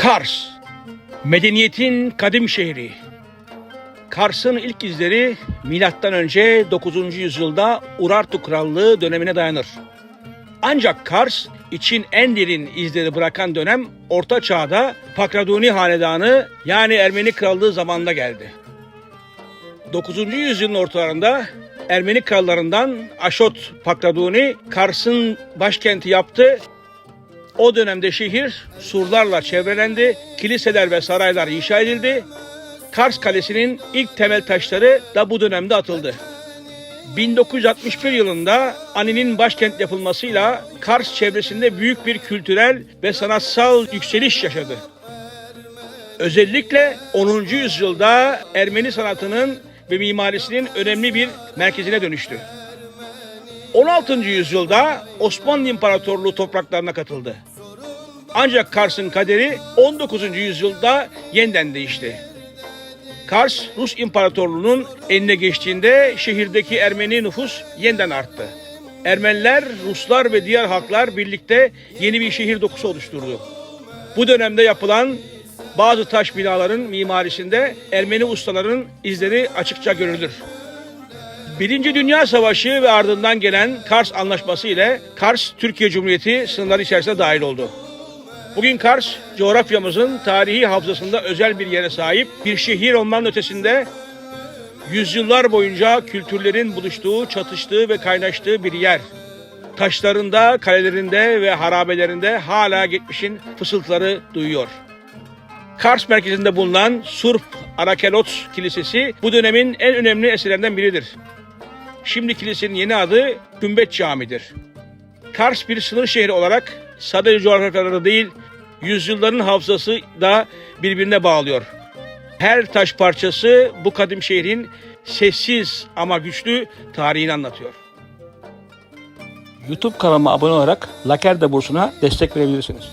Kars, medeniyetin kadim şehri. Kars'ın ilk izleri milattan önce 9. yüzyılda Urartu Krallığı dönemine dayanır. Ancak Kars için en derin izleri bırakan dönem Orta Çağ'da Pakraduni Hanedanı yani Ermeni Krallığı zamanında geldi. 9. yüzyılın ortalarında Ermeni krallarından Aşot Pakraduni Kars'ın başkenti yaptı o dönemde şehir surlarla çevrelendi, kiliseler ve saraylar inşa edildi. Kars Kalesi'nin ilk temel taşları da bu dönemde atıldı. 1961 yılında Ani'nin başkent yapılmasıyla Kars çevresinde büyük bir kültürel ve sanatsal yükseliş yaşadı. Özellikle 10. yüzyılda Ermeni sanatının ve mimarisinin önemli bir merkezine dönüştü. 16. yüzyılda Osmanlı İmparatorluğu topraklarına katıldı. Ancak Kars'ın kaderi 19. yüzyılda yeniden değişti. Kars, Rus İmparatorluğu'nun eline geçtiğinde şehirdeki Ermeni nüfus yeniden arttı. Ermeniler, Ruslar ve diğer halklar birlikte yeni bir şehir dokusu oluşturdu. Bu dönemde yapılan bazı taş binaların mimarisinde Ermeni ustaların izleri açıkça görülür. Birinci Dünya Savaşı ve ardından gelen Kars Anlaşması ile Kars Türkiye Cumhuriyeti sınırları içerisine dahil oldu. Bugün Kars, coğrafyamızın tarihi hafızasında özel bir yere sahip bir şehir olmanın ötesinde yüzyıllar boyunca kültürlerin buluştuğu, çatıştığı ve kaynaştığı bir yer. Taşlarında, kalelerinde ve harabelerinde hala geçmişin fısıltıları duyuyor. Kars merkezinde bulunan Surp Arakelot Kilisesi bu dönemin en önemli eserlerinden biridir. Şimdi kilisenin yeni adı Kümbet Camii'dir. Kars bir sınır şehri olarak sadece coğrafyaları değil, yüzyılların hafızası da birbirine bağlıyor. Her taş parçası bu kadim şehrin sessiz ama güçlü tarihini anlatıyor. YouTube kanalıma abone olarak Lakerda bursuna destek verebilirsiniz.